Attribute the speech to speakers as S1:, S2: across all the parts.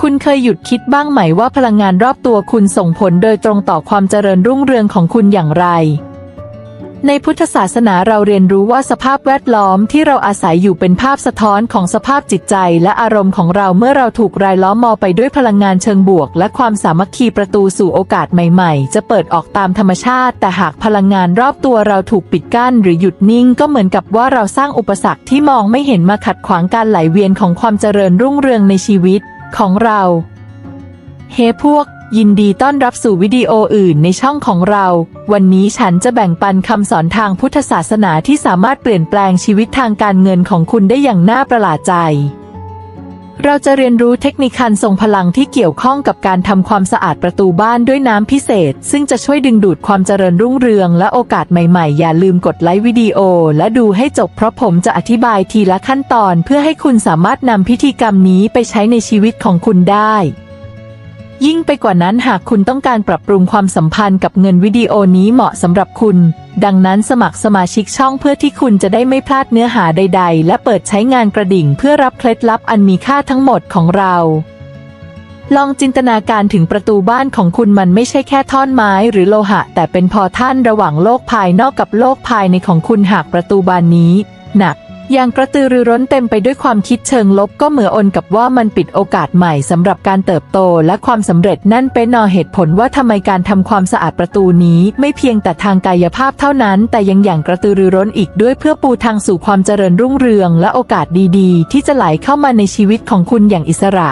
S1: คุณเคยหยุดคิดบ้างไหมว่าพลังงานรอบตัวคุณส่งผลโดยตรงต่อความเจริญรุ่งเรืองของคุณอย่างไร ในพุทธศาสนาเราเรียนรู้ว่าสภาพแวดล้อมที่เราอาศัยอยู่เป็นภาพสะท้อนของสภาพจิตใจและอารมณ์ของเราเมื่อเราถูกรายล้อมมอไปด้วยพลังงานเชิงบวก และความสามัคคีประตูสู่โอกาสใหม่ๆ จะเปิดออกตามธรรมชาติ แต่หากพลังงานรอบตัวเราถูกปิดกั้น หรือหยุดนิ่งก็เหมือนกับว่าเราสร้างอุปสรรคที่มองไม่เห็นมาขัดขวางการไหลเวียนของความเจริญรุ่งเรืองในชีวิต ของเรา เฮ้พวก ยินดีต้อนรับสู่วิดีโออื่นในช่องของเรา วันนี้ฉันจะแบ่งปันคำสอนทางพุทธศาสนาที่สามารถเปลี่ยนแปลงชีวิตทางการเงินของคุณได้อย่างน่าประหลาดใจ เราจะเรียนรู้เทคนิคการส่งพลังที่เกี่ยวข้องกับการทำความสะอาดประตูบ้านด้วยน้ำพิเศษ ซึ่งจะช่วยดึงดูดความเจริญรุ่งเรืองและโอกาสใหม่ๆ อย่าลืมกดไลค์วิดีโอ และดูให้จบเพราะผมจะอธิบายทีละขั้นตอน เพื่อให้คุณสามารถนำพิธีกรรมนี้ไปใช้ในชีวิตของคุณได้ ยิ่งไปกว่านั้นหากคุณต้องการปรับปรุงความสัมพันธ์กับเงินวิดีโอนี้เหมาะสำหรับคุณ ดังนั้นสมัครสมาชิกช่องเพื่อที่คุณจะได้ไม่พลาดเนื้อหาใด ๆ และเปิดใช้งานกระดิ่งเพื่อรับเคล็ดลับอันมีค่าทั้งหมดของเรา ลองจินตนาการถึงประตูบ้านของคุณมันไม่ใช่แค่ท่อนไม้หรือโลหะ แต่เป็นพอท่านระหว่างโลกภายนอกกับโลกภายในของคุณหากประตูบานนี้ หนัก อย่างกระตือรือร้นเต็มไปด้วยความคิดเชิงลบก็เหมือนอนกับว่ามันปิดโอกาสใหม่สำหรับการเติบโตและความสำเร็จนั่นเป็นนอเหตุผลว่าทำไมการทำความสะอาดประตูนี้ ไม่เพียงแต่ทางกายภาพเท่านั้น แต่ยังอย่างกระตือรือร้นอีกด้วยเพื่อปูทางสู่ความเจริญรุ่งเรือง และโอกาสดีๆ ที่จะไหลเข้ามาในชีวิตของคุณอย่างอิสระ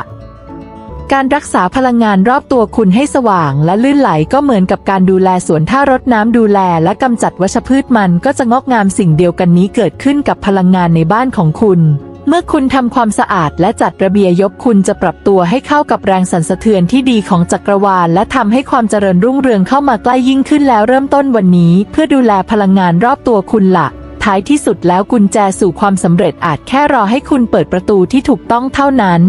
S1: การรักษาพลังงานรอบตัวคุณให้สว่างและลื่นไหลก็เหมือนกับการดูแลสวนถ้ารดน้ำดูแลและกำจัดวัชพืชมันก็จะงอกงามสิ่งเดียวกันนี้เกิดขึ้นกับพลังงานในบ้านของคุณ เมื่อคุณทำความสะอาดและจัดระเบียยบคุณจะปรับตัวให้เข้ากับแรงสั่นสะเทือนที่ดีของจักรวาล และทำให้ความเจริญรุ่งเรืองเข้ามาใกล้ยิ่งขึ้นแล้วเริ่มต้นวันนี้ เพื่อดูแลพลังงานรอบตัวคุณละท้ายที่สุดแล้วกุญแจสู่ความสำเร็จอาจแค่รอให้คุณเปิดประตูที่ถูกต้องเท่านั้น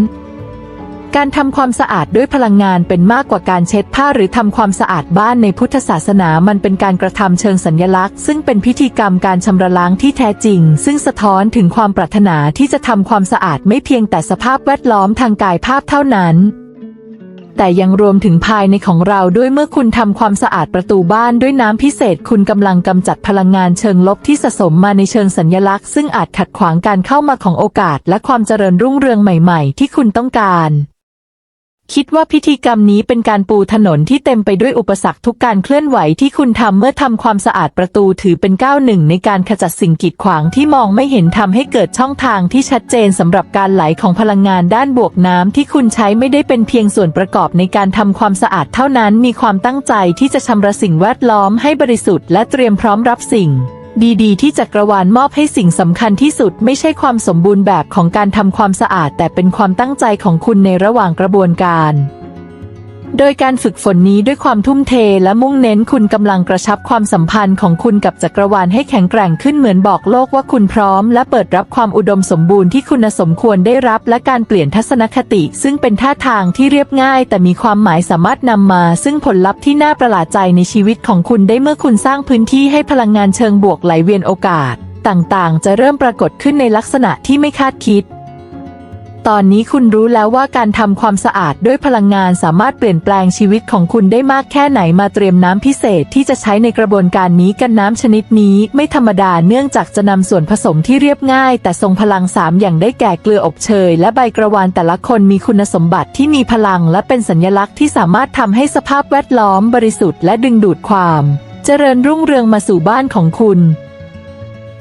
S1: การทำความสะอาดด้วยพลังงานเป็นมากกว่าการเช็ดผ้าหรือทำความสะอาดบ้านในพุทธศาสนามันเป็นการกระทำเชิงสัญญลักษณ์ ซึ่งเป็นพิธีกรรมการชำระล้างที่แท้จริง ซึ่งสะท้อนถึงความปรารถนาที่จะทำความสะอาดไม่เพียงแต่สภาพแวดล้อมทางกายภาพเท่านั้น แต่ยังรวมถึงภายในของเราด้วยเมื่อคุณทำความสะอาดประตูบ้านด้วยน้ำพิเศษ คุณกำลังกำจัดพลังงานเชิงลบที่สะสมมาในเชิงสัญญลักษณ์ ซึ่งอาจขัดขวางการเข้ามาของโอกาส และความเจริญรุ่งเรืองใหม่ ๆ ที่คุณต้องการ คิดว่าพิธีกรรมนี้เป็นการปูถนนที่เต็มไปด้วยอุปสรรคทุกการเคลื่อนไหวที่คุณทำเมื่อทำความสะอาดประตูถือเป็นก้าวหนึ่งในการขจัดสิ่งกีดขวางที่มองไม่เห็นทำให้เกิดช่องทางที่ชัดเจนสำหรับการไหลของพลังงานด้านบวกน้ำที่คุณใช้ไม่ได้เป็นเพียงส่วนประกอบในการทำความสะอาดเท่านั้นมีความตั้งใจที่จะชำระสิ่งแวดล้อมให้บริสุทธิ์และเตรียมพร้อมรับสิ่ง ดี ๆ ที่จักรวาลมอบให้สิ่งสำคัญที่สุดไม่ใช่ความสมบูรณ์แบบของการทำความสะอาด แต่เป็นความตั้งใจของคุณในระหว่างกระบวนการ โดยการฝึกฝนนี้ด้วยความทุ่มเทและมุ่งเน้นคุณกำลังกระชับความสัมพันธ์ของคุณกับจักรวาลให้แข็งแกร่งขึ้นเหมือนบอกโลกว่าคุณพร้อม และเปิดรับความอุดมสมบูรณ์ที่คุณสมควรได้รับ และการเปลี่ยนทัศนคติ ซึ่งเป็นท่าทางที่เรียบง่าย แต่มีความหมายสามารถนำมา ซึ่งผลลัพธ์ที่น่าประหลาดใจในชีวิตของคุณได้เมื่อคุณสร้างพื้นที่ให้พลังงานเชิงบวกไหลเวียนโอกาส ต่างๆ จะเริ่มปรากฏขึ้นในลักษณะที่ไม่คาดคิด ตอนนี้คุณรู้แล้วว่าการทำความสะอาดด้วยพลังงานสามารถเปลี่ยนแปลงชีวิตของคุณได้มากแค่ไหนมาเตรียมน้ำพิเศษที่จะใช้ในกระบวนการนี้กันน้ำชนิดนี้ไม่ธรรมดาเนื่องจากจะนำส่วนผสมที่เรียบง่าย แต่ทรงพลังสามอย่างได้แก่เกลืออบเชย และใบกระวานแต่ละคนมีคุณสมบัติที่มีพลัง และเป็นสัญลักษณ์ที่สามารถทำให้สภาพแวดล้อมบริสุทธิ์และดึงดูดความ เจริญรุ่งเรืองมาสู่บ้านของคุณ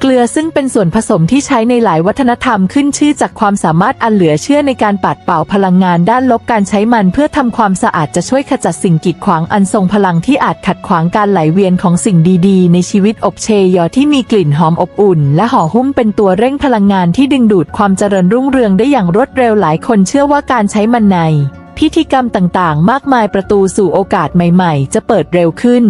S1: เกลือซึ่งเป็นส่วนผสมที่ใช้ในหลายวัฒนธรรมขึ้นชื่อจากความสามารถอันเหลือเชื่อในการปัดเป่าพลังงานด้านลบการใช้มันเพื่อทำความสะอาดจะช่วยขจัดสิ่งกีดขวางอันทรงพลังที่อาจขัดขวางการไหลเวียนของสิ่งดีๆ ในชีวิตอบเชยอที่มีกลิ่นหอมอบอุ่น และห่อหุ้มเป็นตัวเร่งพลังงานที่ดึงดูดความเจริญรุ่งเรืองได้อย่างรวดเร็วหลายคนเชื่อว่าการใช้มันในพิธีกรรมต่างๆ มากมายประตูสู่โอกาสใหม่ ๆ จะเปิดเร็วขึ้น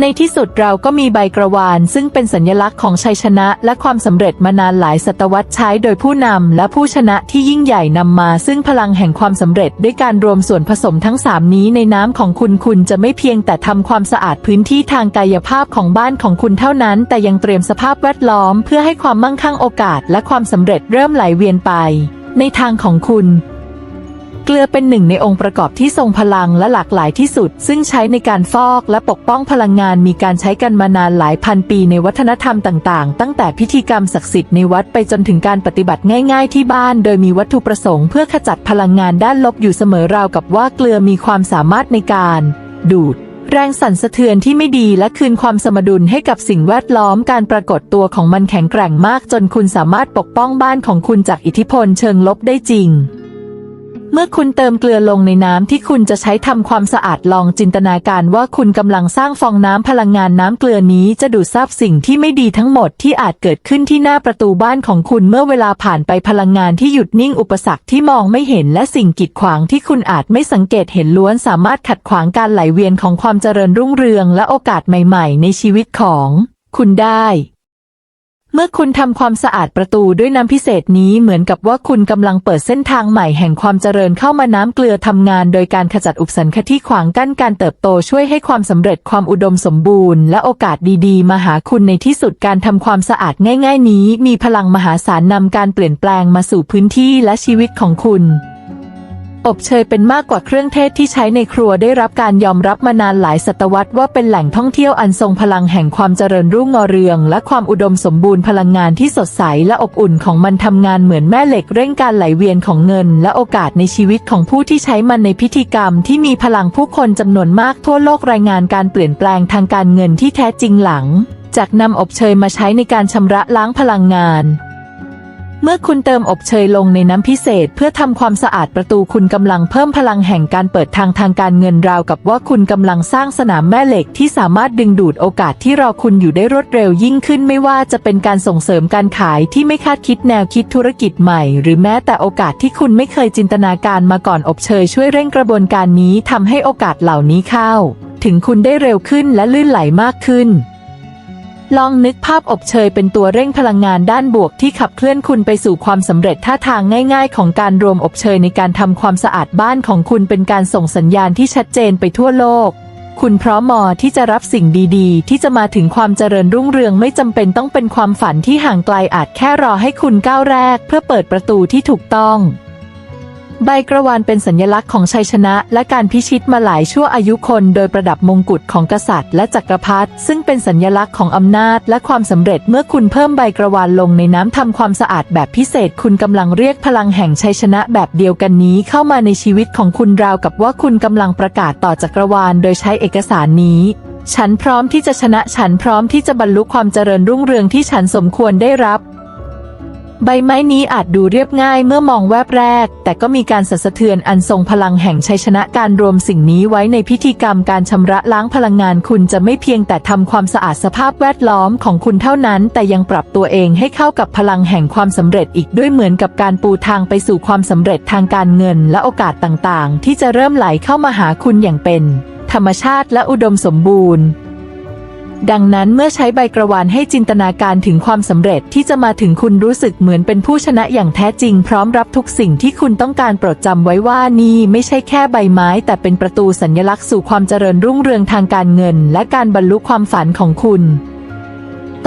S1: ในที่สุดเราก็มีใบกระวานซึ่งเป็นสัญลักษณ์ของชัยชนะและความสำเร็จมานานหลายศตวรรษใช้โดยผู้นำและผู้ชนะที่ยิ่งใหญ่นำมาซึ่งพลังแห่งความสำเร็จด้วยการรวมส่วนผสมทั้งสามนี้ในน้ำของคุณคุณจะไม่เพียงแต่ทำความสะอาดพื้นที่ทางกายภาพของบ้านของคุณเท่านั้น แต่ยังเตรียมสภาพแวดล้อม เพื่อให้ความมั่งคั่งโอกาส และความสำเร็จเริ่มไหลเวียนไป ในทางของคุณ เกลือเป็นหนึ่งในองค์ประกอบที่ทรงพลังและหลากหลายที่สุด ซึ่งใช้ในการฟอกและปกป้องพลังงานมีการใช้กันมานานหลายพันปีในวัฒนธรรมต่างๆ ตั้งแต่พิธีกรรมศักดิ์สิทธิ์ในวัดไปจนถึงการปฏิบัติง่ายๆที่บ้าน โดยมีวัตถุประสงค์เพื่อขจัดพลังงานด้านลบอยู่เสมอราวกับว่าเกลือมีความสามารถในการ ดูดแรงสั่นสะเทือนที่ไม่ดีและคืนความสมดุลให้กับสิ่งแวดล้อมการปรากฏตัวของมันแข็งแกร่งมากจนคุณสามารถปกป้องบ้านของคุณจากอิทธิพลเชิงลบได้จริง เมื่อคุณเติมเกลือลงในน้ำที่คุณจะใช้ทำความสะอาดลองจินตนาการว่าคุณกำลังสร้างฟองน้ำพลังงานน้ำเกลือนี้จะดูดซับสิ่งที่ไม่ดีทั้งหมดที่อาจเกิดขึ้นที่หน้าประตูบ้านของคุณเมื่อเวลาผ่านไปพลังงานที่หยุดนิ่งอุปสรรคที่มองไม่เห็นและสิ่งกีดขวางที่คุณอาจไม่สังเกตเห็นล้วนสามารถขัดขวางการไหลเวียนของความเจริญรุ่งเรืองและโอกาสใหม่ ๆ ในชีวิตของ คุณได้ เมื่อคุณทำความสะอาดประตูด้วยน้ำพิเศษนี้เหมือนกับว่าคุณกำลังเปิดเส้นทางใหม่แห่งความเจริญเข้ามาน้ำเกลือทำงานโดยการขจัดอุปสรรคที่ขวางกั้นการเติบโตช่วยให้ความสำเร็จความอุดมสมบูรณ์และโอกาสดีๆ มาหาคุณในที่สุดการทำความสะอาดง่าย ๆ นี้ มีพลังมหาศาลนำการเปลี่ยนแปลงมาสู่พื้นที่และชีวิตของคุณ อบเชยเป็นมากกว่าเครื่องเทศที่ใช้ในครัวได้รับการยอมรับมานานหลายศตวรรษว่าเป็นแหล่งท่องเที่ยวอันทรงพลังแห่งความเจริญรุ่งเรือง และความอุดมสมบูรณ์พลังงานที่สดใสและอบอุ่นของมันทำงานเหมือนแม่เหล็กเร่งการไหลเวียนของเงิน และโอกาสในชีวิตของผู้ที่ใช้มันในพิธีกรรม ที่มีพลังผู้คนจำนวนมากทั่วโลกรายงานการเปลี่ยนแปลงทางการเงินที่แท้จริงหลัง จากนำอบเชยมาใช้ในการชำระล้างพลังงาน เมื่อคุณเติมอบเชยลงในน้ำพิเศษเพื่อทำความสะอาดประตูคุณกำลังเพิ่มพลังแห่งการเปิดทางทางการเงินราวกับว่าคุณกำลังสร้างสนามแม่เหล็กที่สามารถดึงดูดโอกาสที่รอคุณอยู่ได้รวดเร็วยิ่งขึ้นไม่ว่าจะเป็นการส่งเสริมการขายที่ไม่คาดคิดแนวคิดธุรกิจใหม่ หรือแม้แต่โอกาสที่คุณไม่เคยจินตนาการมาก่อนอบเชยช่วยเร่งกระบวนการนี้ทำให้โอกาสเหล่านี้เข้า ถึงคุณได้เร็วขึ้นและลื่นไหลมากขึ้น ลองนึกภาพอบเชยเป็นตัวเร่งพลังงานด้านบวกที่ขับเคลื่อนคุณไปสู่ความสำเร็จท่าทางง่าย ๆ ของการรวมอบเชยในการทำความสะอาดบ้านของคุณเป็นการส่งสัญญาณที่ชัดเจนไปทั่วโลก คุณพร้อมมอที่จะรับสิ่งดีๆ ที่จะมาถึงความเจริญรุ่งเรืองไม่จำเป็นต้องเป็นความฝันที่ห่างไกลอาจแค่รอให้คุณก้าวแรก เพื่อเปิดประตูที่ถูกต้อง ใบกระวานเป็นสัญลักษณ์ของชัยชนะและการพิชิตมาหลายชั่วอายุคน โดยประดับมงกุฎของกษัตริย์และจักรพรรดิซึ่งเป็นสัญลักษณ์ของอำนาจและความสำเร็จเมื่อคุณเพิ่มใบกระวานลงในน้ำทำความสะอาดแบบพิเศษ คุณกำลังเรียกพลังแห่งชัยชนะแบบเดียวกันนี้เข้ามาในชีวิตของคุณราวกับว่าคุณกำลังประกาศต่อจักรวาล โดยใช้เอกสารนี้ฉันพร้อมที่จะชนะ ฉันพร้อมที่จะบรรลุความเจริญรุ่งเรืองที่ฉันสมควรได้รับ ใบไม้นี้อาจดูเรียบง่ายเมื่อมองแวบแรก แต่ก็มีการสั่นสะเทือนอันทรงพลังแห่งชัยชนะการรวมสิ่งนี้ไว้ในพิธีกรรมการชำระล้างพลังงานคุณจะไม่เพียงแต่ทำความสะอาดสภาพแวดล้อมของคุณเท่านั้น แต่ยังปรับตัวเองให้เข้ากับพลังแห่งความสำเร็จอีกด้วยเหมือนกับการปูทางไปสู่ความสำเร็จทางการเงิน และโอกาสต่างๆ ที่จะเริ่มไหลเข้ามาหาคุณอย่างเป็น ธรรมชาติและอุดมสมบูรณ์ ดังนั้นเมื่อใช้ใบกระวานให้จินตนาการถึงความสำเร็จที่จะมาถึงคุณรู้สึกเหมือนเป็นผู้ชนะอย่างแท้จริง พร้อมรับทุกสิ่งที่คุณต้องการโปรดจำไว้ว่านี่ไม่ใช่แค่ใบไม้ แต่เป็นประตูสัญลักษณ์สู่ความเจริญรุ่งเรืองทางการเงิน และการบรรลุความฝันของคุณ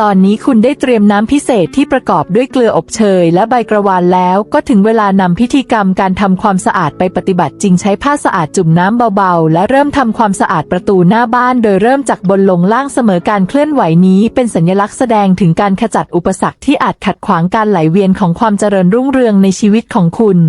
S1: ตอนนี้คุณได้เตรียมน้ำพิเศษที่ประกอบด้วยเกลืออบเชยและใบกระวานแล้ว ก็ถึงเวลานำพิธีกรรมการทำความสะอาดไปปฏิบัติจริงใช้ผ้าสะอาดจุ่มน้ำเบาๆ และเริ่มทำความสะอาดประตูหน้าบ้าน โดยเริ่มจากบนลงล่างเสมอการเคลื่อนไหวนี้ เป็นสัญลักษณ์แสดงถึงการขจัดอุปสรรคที่อาจขัดขวางการไหลเวียนของความเจริญรุ่งเรืองในชีวิตของคุณ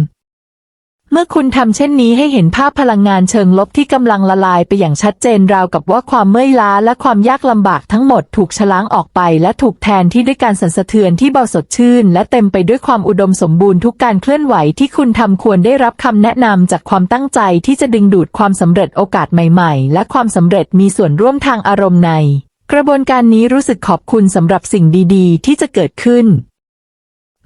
S1: เมื่อคุณทำเช่นนี้ให้เห็นภาพพลังงานเชิงลบที่กำลังละลายไปอย่างชัดเจนราวกับว่าความเมื่อยล้าและความยากลำบากทั้งหมดถูกชะล้างออกไปและถูกแทนที่ด้วยการสั่นสะเทือนที่เบาสดชื่น และเต็มไปด้วยความอุดมสมบูรณ์ทุกการเคลื่อนไหวที่คุณทำควรได้รับคำแนะนำจากความตั้งใจที่จะดึงดูดความสำเร็จโอกาสใหม่ๆ และความสำเร็จมีส่วนร่วมทางอารมณ์ใน กระบวนการนี้รู้สึกขอบคุณสำหรับสิ่งดี ๆ ที่จะเกิดขึ้น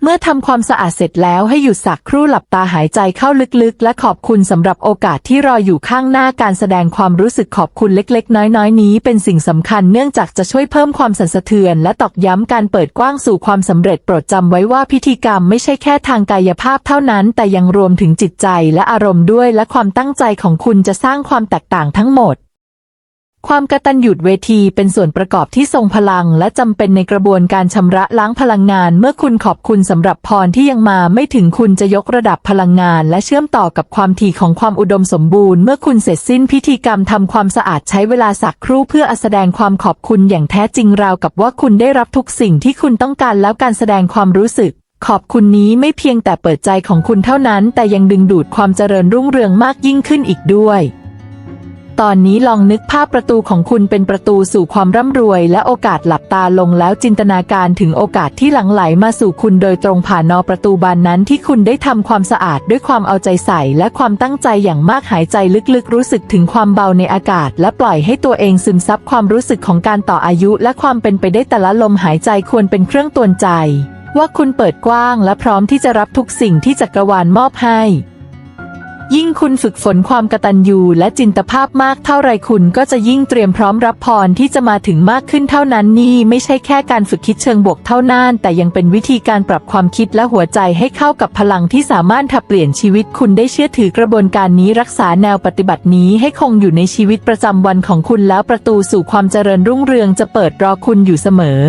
S1: เมื่อทำความสะอาดเสร็จแล้วให้หยุดสักครู่หลับตาหายใจเข้าลึกๆ และขอบคุณสำหรับโอกาสที่รออยู่ข้างหน้าการแสดงความรู้สึกขอบคุณเล็ก ๆ น้อยๆ นี้เป็นสิ่งสำคัญเนื่องจากจะช่วยเพิ่มความสั่นสะเทือน และตอกย้ำการเปิดกว้างสู่ความสำเร็จโปรดจำไว้ว่าพิธีกรรมไม่ใช่แค่ทางกายภาพเท่านั้น แต่ยังรวมถึงจิตใจและอารมณ์ด้วย และความตั้งใจของคุณจะสร้างความแตกต่างทั้งหมด ความกระตัญญูเวทีเป็นส่วนประกอบที่ทรงพลัง และจำเป็นในกระบวนการชำระล้างพลังงาน เมื่อคุณขอบคุณสำหรับพรที่ยังมาไม่ถึงคุณจะยกระดับพลังงาน และเชื่อมต่อกับความถี่ของความอุดมสมบูรณ์เมื่อคุณเสร็จสิ้นพิธีกรรมทำความสะอาดใช้เวลาสักครู่เพื่อแสดงความขอบคุณอย่างแท้จริงราวกับว่าคุณได้รับทุกสิ่งที่คุณต้องการแล้วการแสดงความรู้สึกขอบคุณนี้ไม่เพียงแต่เปิดใจของคุณเท่านั้น แต่ยังดึงดูดความเจริญรุ่งเรืองมากยิ่งขึ้นอีกด้วย ตอนนี้ลองนึกภาพประตูของคุณเป็นประตูสู่ความร่ำรวย และโอกาสหลับตาลงแล้วจินตนาการถึงโอกาสที่หลั่งไหลมาสู่คุณโดยตรงผ่านนอประตูบานนั้นที่คุณได้ทำความสะอาดด้วยความเอาใจใส่และความตั้งใจอย่างมากหายใจลึกๆ รู้สึกถึงความเบาในอากาศ และปล่อยให้ตัวเองซึมซับความรู้สึกของการต่ออายุ และความเป็นไปได้แต่ละลมหายใจควรเป็นเครื่องตวนใจ ว่าคุณเปิดกว้าง และพร้อมที่จะรับทุกสิ่งที่จักรวาลมอบให้ ยิ่งคุณฝึกฝนความกตัญญูและจินตภาพมากเท่าไรคุณก็จะยิ่งเตรียมพร้อมรับพรที่จะมาถึงมากขึ้นเท่านั้นนี่ไม่ใช่แค่การฝึกคิดเชิงบวกเท่านั้น แต่ยังเป็นวิธีการปรับความคิดและหัวใจให้เข้ากับพลังที่สามารถทับเปลี่ยนชีวิตคุณได้เชื่อถือกระบวนการนี้รักษาแนวปฏิบัตินี้ให้คงอยู่ในชีวิตประจำวันของคุณแล้วประตูสู่ความเจริญรุ่งเรืองจะเปิดรอคุณอยู่เสมอ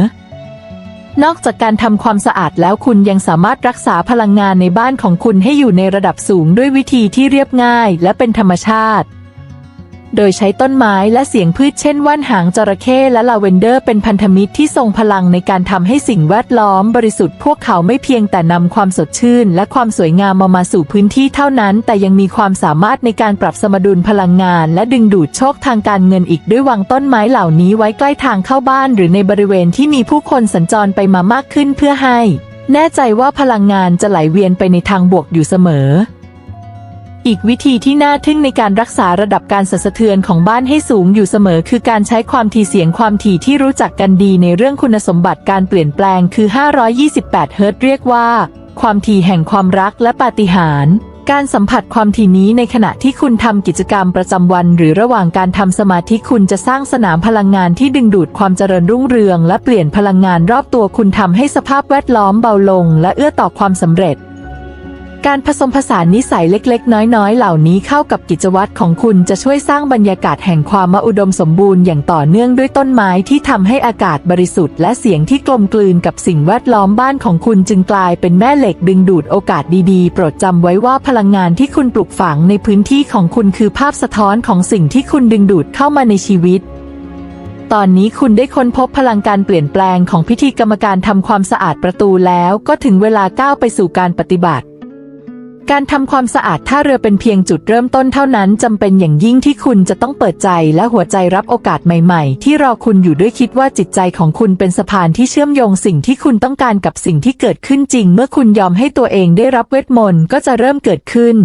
S1: นอกจากการทำความสะอาดแล้วคุณยังสามารถรักษาพลังงานในบ้านของคุณให้อยู่ในระดับสูงด้วยวิธีที่เรียบง่ายและเป็นธรรมชาติ โดยใช้ต้นไม้และเสียงพืชเช่นว่านหางจระเข้และลาเวนเดอร์เป็นพันธมิตรที่ทรงพลังในการทำให้สิ่งแวดล้อมบริสุทธิ์พวกเขาไม่เพียงแต่นำความสดชื่น และความสวยงามมามาสู่พื้นที่เท่านั้น แต่ยังมีความสามารถในการปรับสมดุลพลังงาน และดึงดูดโชคทางการเงินอีกด้วยวางต้นไม้เหล่านี้ไว้ใกล้ทางเข้าบ้าน หรือในบริเวณที่มีผู้คนสัญจรไปมามากขึ้นเพื่อให้ แน่ใจว่าพลังงานจะไหลเวียนไปในทางบวกอยู่เสมอ อีกวิธีที่น่าทึ่งในการรักษาระดับการสั่นสะเทือนของบ้านให้สูงอยู่เสมอ คือการใช้ความถี่เสียงความถี่ที่รู้จักกันดีในเรื่องคุณสมบัติการเปลี่ยนแปลงคือ 528 เฮิรตซ์เรียกว่า ความถี่แห่งความรักและปาฏิหาริย์การสัมผัสความถี่นี้ในขณะที่คุณทำกิจกรรมประจำวัน หรือระหว่างการทำสมาธิคุณจะสร้างสนามพลังงานที่ดึงดูดความเจริญรุ่งเรือง และเปลี่ยนพลังงานรอบตัวคุณทำให้สภาพแวดล้อมเบาลง และเอื้อต่อความสำเร็จ การผสมผสานนิสัยเล็กๆ น้อยๆ เหล่านี้เข้ากับกิจวัตรของคุณจะช่วยสร้างบรรยากาศแห่งความมอุดมสมบูรณ์อย่างต่อเนื่องด้วยต้นไม้ที่ทำให้อากาศบริสุทธิ์และเสียงที่กลมกลืนกับสิ่งแวดล้อมบ้านของคุณจึงกลายเป็นแม่เหล็กดึงดูดโอกาสดีๆ โปรดจำไว้ว่าพลังงานที่คุณปลูกฝังในพื้นที่ของคุณคือภาพสะท้อนของสิ่งที่คุณดึงดูดเข้ามาในชีวิตตอนนี้คุณได้ค้นพบพลังการเปลี่ยนแปลงของพิธีกรรมการทำความสะอาดประตูแล้วก็ถึงเวลาก้าวไปสู่การปฏิบัติ การทำความสะอาดท่าเรือเป็นเพียงจุดเริ่มต้นเท่านั้นจำเป็นอย่างยิ่งที่คุณจะต้องเปิดใจและหัวใจรับโอกาสใหม่ๆ ที่รอคุณอยู่ด้วยคิดว่าจิตใจของคุณเป็นสะพานที่เชื่อมโยงสิ่งที่คุณต้องการกับสิ่งที่เกิดขึ้นจริง เมื่อคุณยอมให้ตัวเองได้รับเวทมนต์ก็จะเริ่มเกิดขึ้น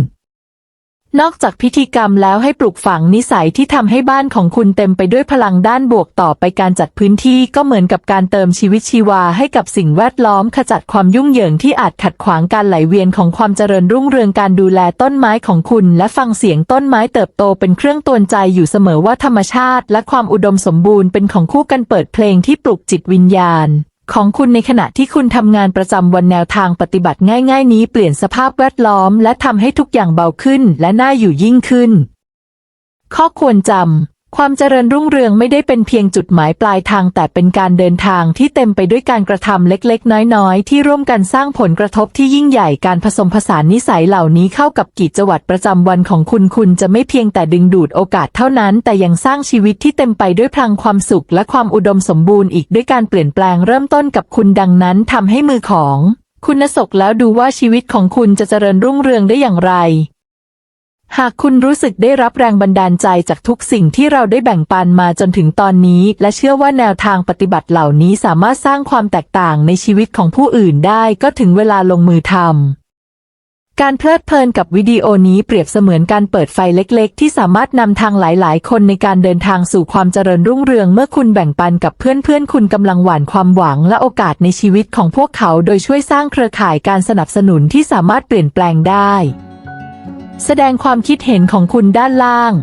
S1: นอกจากพิธีกรรมแล้วให้ปลูกฝังนิสัยที่ทำให้บ้านของคุณเต็มไปด้วยพลังด้านบวกต่อไปการจัดพื้นที่ก็เหมือนกับการเติมชีวิตชีวาให้กับสิ่งแวดล้อมขจัดความยุ่งเหยิงที่อาจขัดขวางการไหลเวียนของความเจริญรุ่งเรืองการดูแลต้นไม้ของคุณ และฟังเสียงต้นไม้เติบโตเป็นเครื่องตวนใจอยู่เสมอว่าธรรมชาติ และความอุดมสมบูรณ์เป็นของคู่กันเปิดเพลงที่ปลุกจิตวิญญาณ ของคุณในขณะที่คุณทำงานประจำวันแนวทางปฏิบัติง่าย ๆ นี้เปลี่ยนสภาพแวดล้อม และทำให้ทุกอย่างเบาขึ้นและน่าอยู่ยิ่งขึ้น ข้อควรจำ ความเจริญรุ่งเรืองไม่ได้เป็นเพียงจุดหมายปลายทางแต่เป็นการเดินทางที่เต็มไปด้วยการกระทำเล็กๆ น้อยๆ ที่ร่วมกันสร้างผลกระทบที่ยิ่งใหญ่การผสมผสานนิสัยเหล่านี้เข้ากับกิจวัตรประจำวันของคุณคุณจะไม่เพียงแต่ดึงดูดโอกาสเท่านั้น แต่ยังสร้างชีวิตที่เต็มไปด้วยพลังความสุขและความอุดมสมบูรณ์อีกด้วยการเปลี่ยนแปลงเริ่มต้นกับคุณดังนั้นทำให้มือของ คุณสกแล้วดูว่าชีวิตของคุณจะเจริญรุ่งเรืองได้อย่างไร หากคุณรู้สึกได้รับแรงบันดาลใจจากทุกสิ่งที่เราได้แบ่งปันมาจนถึงตอนนี้ และเชื่อว่าแนวทางปฏิบัติเหล่านี้สามารถสร้างความแตกต่างในชีวิตของผู้อื่นได้ก็ถึงเวลาลงมือทำการเพลิดเพลินกับวิดีโอนี้เปรียบเสมือนการเปิดไฟเล็ก ๆ ที่สามารถนำทางหลาย ๆ คนในการเดินทางสู่ความเจริญรุ่งเรืองเมื่อคุณแบ่งปันกับเพื่อน ๆ คุณกำลังหว่านความหวังและโอกาสในชีวิตของพวกเขา โดยช่วยสร้างเครือข่ายการสนับสนุนที่สามารถเปลี่ยนแปลงได้ แสดงความคิดเห็นของคุณด้านล่าง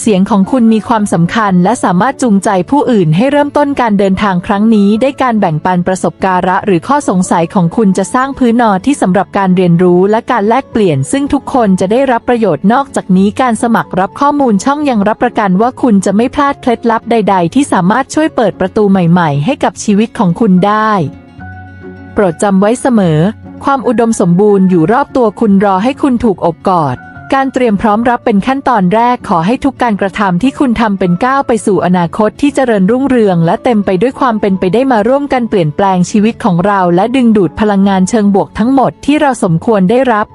S1: เสียงของคุณมีความสำคัญและสามารถจูงใจผู้อื่นให้เริ่มต้นการเดินทางครั้งนี้ ได้การแบ่งปันประสบการะหรือข้อสงสัยของคุณจะสร้างพื้นนอที่สำหรับการเรียนรู้และการแลกเปลี่ยน ซึ่งทุกคนจะได้รับประโยชน์นอกจากนี้การสมัครรับข้อมูลช่องยังรับประกันว่าคุณจะไม่พลาดเคล็ดลับใด ๆ ที่สามารถช่วยเปิดประตูใหม่ ๆ ให้กับชีวิตของคุณได้ โปรดจำไว้เสมอ ความอุดมสมบูรณ์อยู่รอบตัวคุณรอให้คุณถูกอบกอด การเตรียมพร้อมรับเป็นขั้นตอนแรกขอให้ทุกการกระทำที่คุณทำเป็นก้าวไปสู่อนาคตที่เจริญรุ่งเรือง และเต็มไปด้วยความเป็นไปได้มาร่วมกันเปลี่ยนแปลงชีวิตของเรา และดึงดูดพลังงานเชิงบวกทั้งหมดที่เราสมควรได้รับ